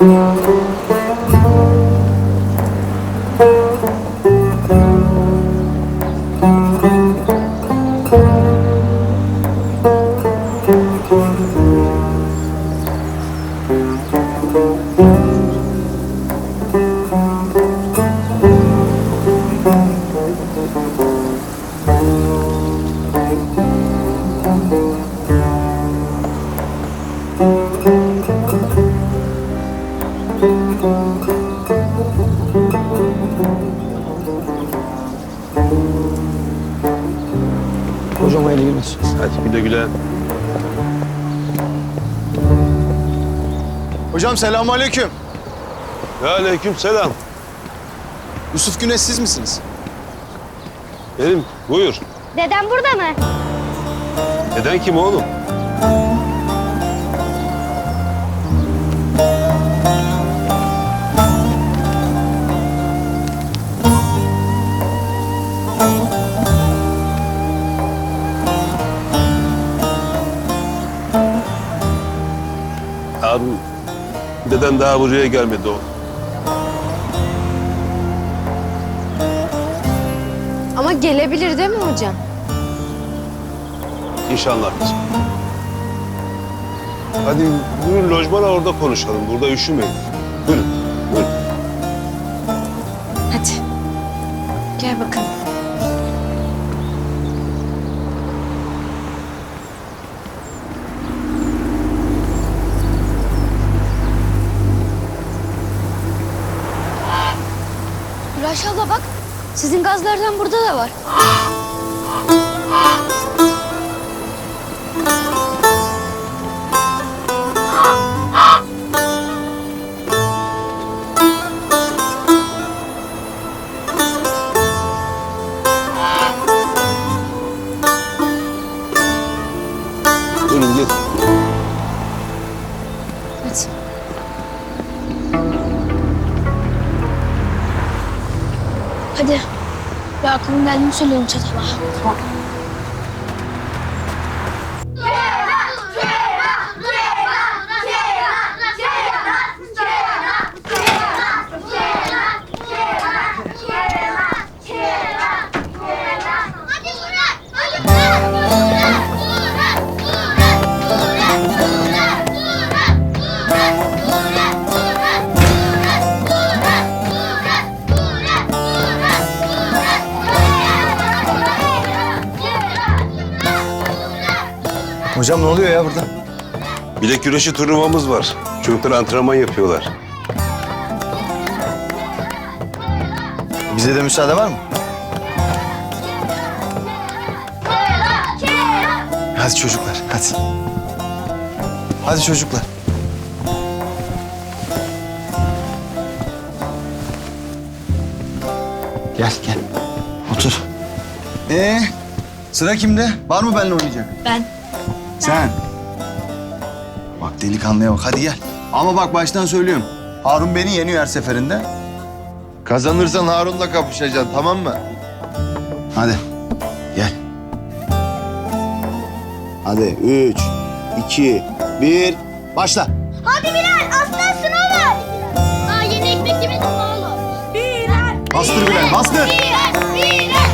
Hocam güle güle. Hocam selamünaleyküm. Ve aleyküm selam. Yusuf Güneş siz misiniz? Benim buyur. Dedem burada mı? Neden kim oğlum? Deden daha buraya gelmedi o. Ama gelebilir değil mi hocam? İnşallah kızım. Hadi buyurun lojmana orada konuşalım. Burada üşümeyin. Buyurun, buyurun. Hadi. Gel bakalım. Sizin gazlardan burada da var. Hadi. Yakup'un geldiğini söyleyelim çatala. Hocam ne oluyor ya burada? Bilek güreşi turnuvamız var. Çocuklar antrenman yapıyorlar. Bize de müsaade var mı? Hadi çocuklar, hadi. Hadi çocuklar. Gel, gel. Otur. Ee, sıra kimde? Var mı benimle oynayacak? Ben. Sen. Bak delikanlıya bak, hadi gel. Ama bak baştan söylüyorum. Harun beni yeniyor her seferinde. Kazanırsan Harun'la kapışacaksın tamam mı? Hadi. Gel. Hadi üç, iki, bir, başla. Hadi Bilal aslansın oğlum. Aa yeni ekmek yemedim oğlum? Bilal. Bastır Bilal, bastır. Bilal. Bilal.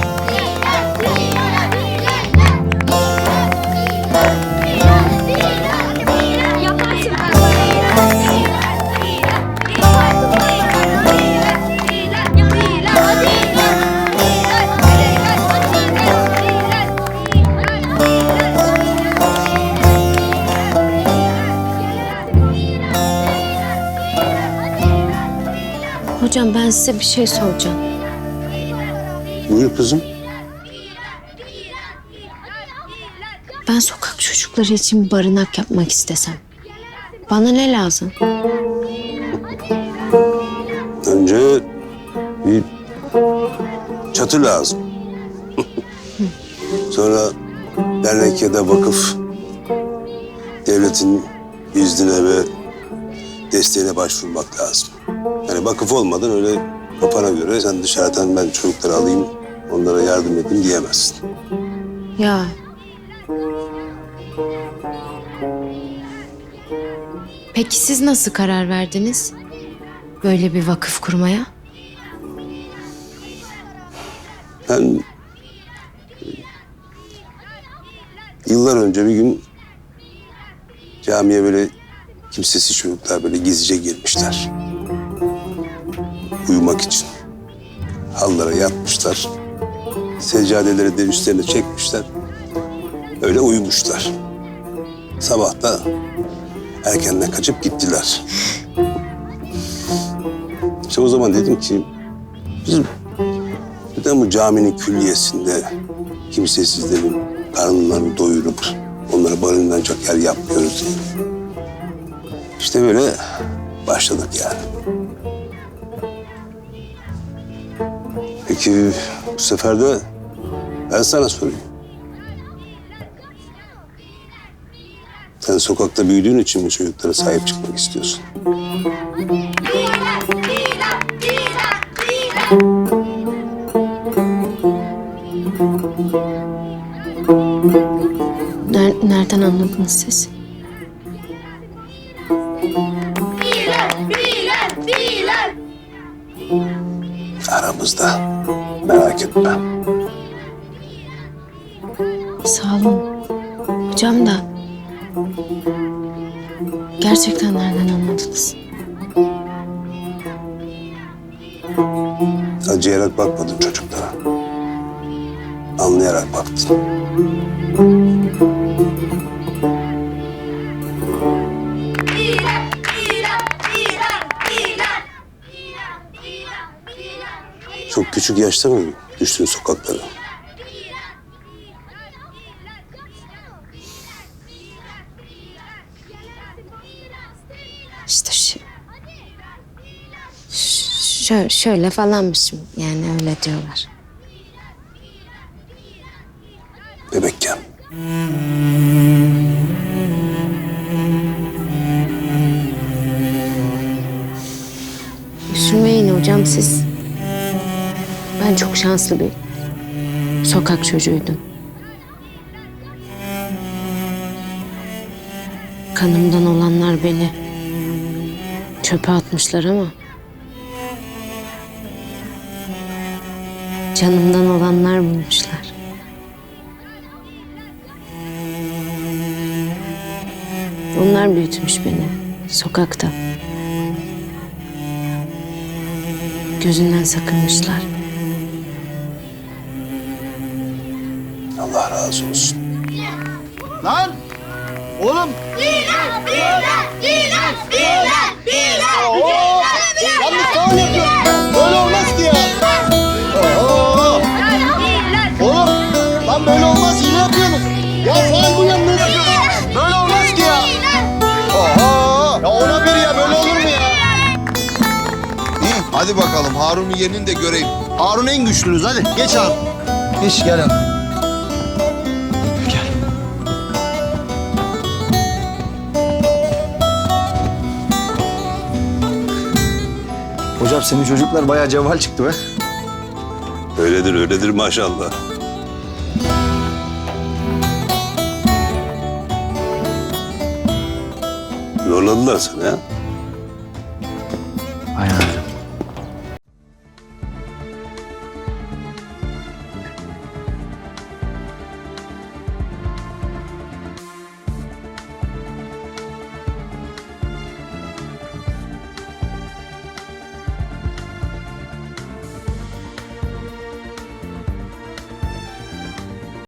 Hocam ben size bir şey soracağım. Buyur kızım. Ben sokak çocukları için bir barınak yapmak istesem. Bana ne lazım? Önce bir çatı lazım. Sonra dernek ya da vakıf devletin iznine ve desteğine başvurmak lazım. Yani vakıf olmadan öyle kafana göre sen dışarıdan ben çocukları alayım, onlara yardım edeyim diyemezsin. Ya Peki siz nasıl karar verdiniz? Böyle bir vakıf kurmaya? Ben e, yıllar önce bir gün camiye böyle kimsesiz çocuklar böyle gizlice girmişler. Uyumak için. Hallara yatmışlar. Seccadeleri de üstlerine çekmişler. Öyle uyumuşlar. Sabah da erkenden kaçıp gittiler. İşte o zaman dedim ki biz neden bu caminin külliyesinde kimsesizlerin karınlarını doyurup onlara barınacak yer yapmıyoruz diye. İşte böyle başladık yani. Peki bu sefer de ben sana sorayım. Sen sokakta büyüdüğün için mi çocuklara sahip çıkmak istiyorsun? Ner- nereden anladınız siz? Aramızda. Merak etme. Sağ olun. Hocam da... Gerçekten nereden anladınız? Acıyarak bakmadın çocuklara. Anlayarak baktın. Küçük yaşta mı düştün sokaklara? İşte şu... Şöyle, şöyle falanmışım. Yani öyle diyorlar. Bebekken. Üzülmeyin hocam siz. Şanslı bir sokak çocuğuydum. Kanımdan olanlar beni çöpe atmışlar ama canımdan olanlar bulmuşlar. Onlar büyütmüş beni sokakta. Gözünden sakınmışlar. Razı olsun. Lan! Oğlum! Yanlış tamam yapıyorsun. Böyle olmaz ki ya. Oo! Oğlum! Lan böyle olmaz. Hile yapıyorsunuz. Ya faal bu yanlış. Böyle olmaz ki ya. Oho! Ya ona bir ya. Böyle olur mu ya? İyi hadi bakalım Harun'un yerini de göreyim. Harun en güçlünüz. Hadi geç Harun. Geç gel abi. Hocam senin çocuklar bayağı cevval çıktı be. Öyledir öyledir maşallah. Zorladılar seni ha? Aynen.